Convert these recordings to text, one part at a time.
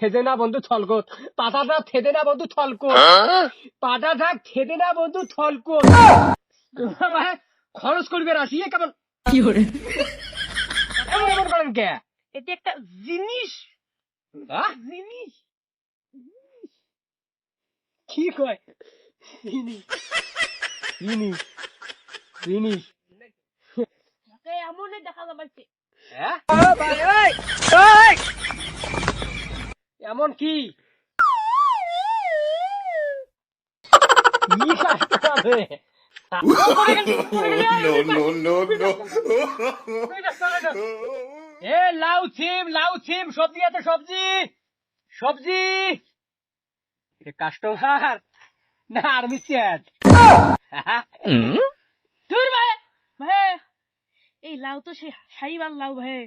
থেদে না বন্ধু থলকোত পাতাটা থেদে না বন্ধু থলকোত পাটাটা থেদে না বন্ধু থলকোত ভাই, খরচ করবে রাশি এ কেমন? এমন এমন করেন কে? এটি একটা জিনিস। হ্যাঁ? জিনিস। কি কয়? জিনিস। জিনিস। জিনিস। তাকে এমনই দেখা যাচ্ছে। হ্যাঁ? ভাই, ওই, ওই! এমন কি. এ লাউ থিম লাউ থিম সবজি আছে সবজি সবজি। কাস্টমার না আর্মি চ্যাট দূর ভাই ভাই। এই লাউ তো সেই সাইবার লাউ ভাই।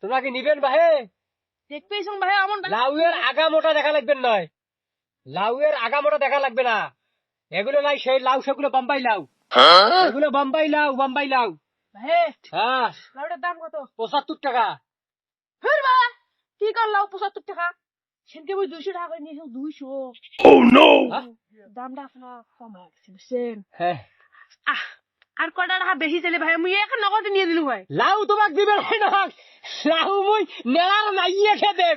তোমরা কি নিবেন ভাই? দেখতেই শুন ভাই আমন লাউয়ের আগা মোটা দেখা লাগবে নয় লাউয়ের আগা মোটা দেখা লাগবে না। এগুলো নাই সেই লাউ সেগুলো বাম্বাই লাউ। এগুলো বাম্বাই লাউ বাম্বাই লাউ। হ্যাঁ। লাউটার দাম কত? পঁচাত্তর টাকা। কি কর লাউ পঁচাত্তর টাকা? সেনকে বই দুইশো টাকা করে নিয়েছো দুইশো। হ্যাঁ? দামটা কম হয়ে গেছে বুঝছেন? হ্যাঁ। আর কটা টাকা বেশি চাইলে ভাই? আমি এখন নগদে নিয়ে দিলু ভাই। লাউ তোমাক দিবে নাই নহক লাউ মুই নেলার নাইয়ে খে দেব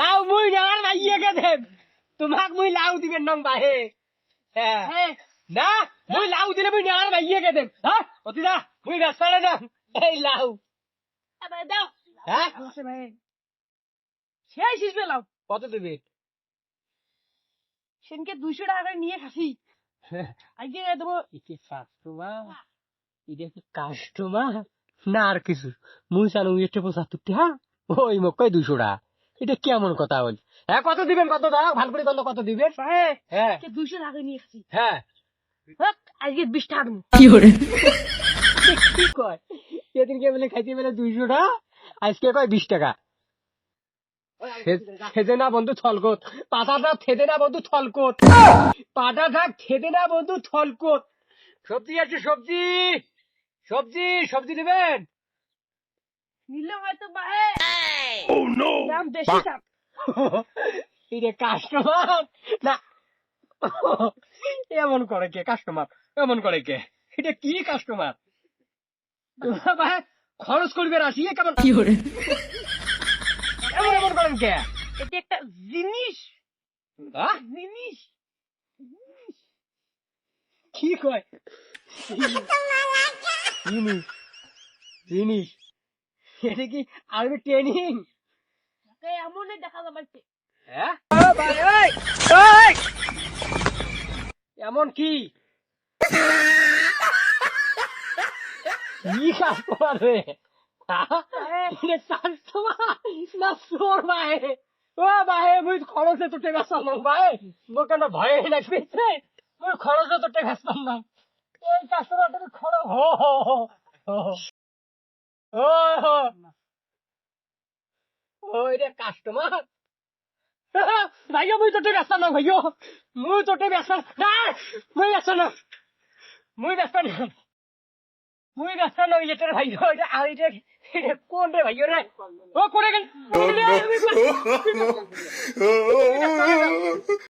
লাউ মুই নেলার নাইয়ে খে দেব তোমাক মুই লাউ দিবেন নং বাহে। হ্যাঁ না মুই লাউ দিলে মুই নেলার নাইয়ে খে দেব হ্যাঁ অতি না মুই ব্যস্তারে না এই লাউ। ভাই দাও। হ্যাঁ ভাই। সেই শিসবে লাউ। কত দিবি সেনকে দুইশো টাকা নিয়ে খাসি। আজকে দেবো। ইকে কাস্টমার এটা কি কাস্টমার না আর কিছু। মুই জানো এটা পঁচাত্তর টাকা ওই মক্কই দুশো টাকা এটা কেমন কথা হল হ্যাঁ কত দিবেন কত দাও? ভালো করে বলল কত দিবেন? হ্যাঁ। আজকে দুইশো টাকা নিয়ে খাসি হ্যাঁ। আজকে বিশ টাকা দেবো। কি কয়? সেদিনকে বলে খাইতে বেলে দুইশো টাকা আজকে কয় বিশ টাকা? থেদে না বন্ধু থলকোত পাতাটা থেদে না বন্ধু থলকোত পাটাটা থেদে না বন্ধু থলকোত সবজি আছে সবজি। সবজি সবজি নেবেন নিলে হয়তো দাম বেশি এটা কাস্টমার না। এমন করে কে কাস্টমার এমন করে কে? এটা কি কাস্টমার খরচ করবে রাশি কেমন কি করেন কে এটি একটা জিনিস? জিনিস। কি কয়? জিনিস। জিনিস। এটা কি আরবি ট্রেনিং? এমনই দেখা যাচ্ছে হ্যাঁ! এমন কি? কি এটা কাস্টমার না চোর ভাই ও ভাই, মুই খরচে তো টেকা চালাম ভাই। মোর কেন ভয়ে লাগবে মুই খরচে তো টেকা চালাম এই কাস্টমার তুমি খরচ হো হো হো হো ও হো। ও এটা কাস্টমার। ভাইয়া মুই তোটে ব্যস্ত না ভাইয়া মুই তোটে ব্যস্ত না। মুই ব্যস্ত না। মুই ব্যস্ত না। মুই ব্যস্ত না এটার ভাইয়া এটা আর এটা কোন রে ভাইয়া